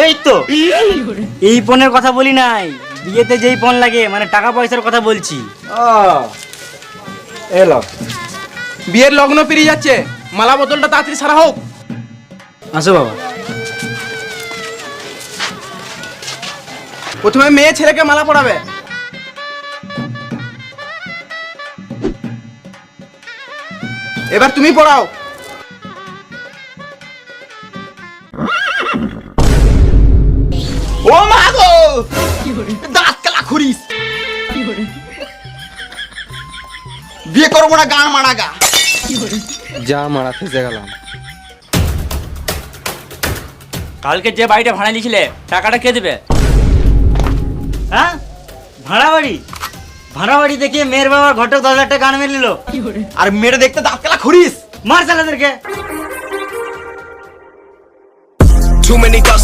এই তো। এই পণের কথা বলি নাই। বিয়েতে যেই পণ লাগে মানে টাকা পয়সার কথা বলছি। এলো বিয়ের লগ্ন পেরিয়ে যাচ্ছে। মালা বোতলটা তাড়াতাড়ি সারা হোক। আসো বাবা। প্রথমে মেয়ে ছেলেকে মালা পরাবে। এবার তুমি পড়াও দাঁত কালা খুরিস বিয়ে করব না গান মারা গা। যা মারা ফেসে গেলাম। কালকে যে বাড়িটা ভাড়া নিয়েছিলে টাকাটা কে দেবে? হ্যাঁ? ভাড়া বাড়ি? ভাড়া বাড়ি দেখিয়ে মেয়ের বাবার ঘটক দশ হাজার টাকা আনবে নিল। আর মেয়েটা দেখতে দাঁত কালা খুরিস মার চালাদেরকে Too many thoughts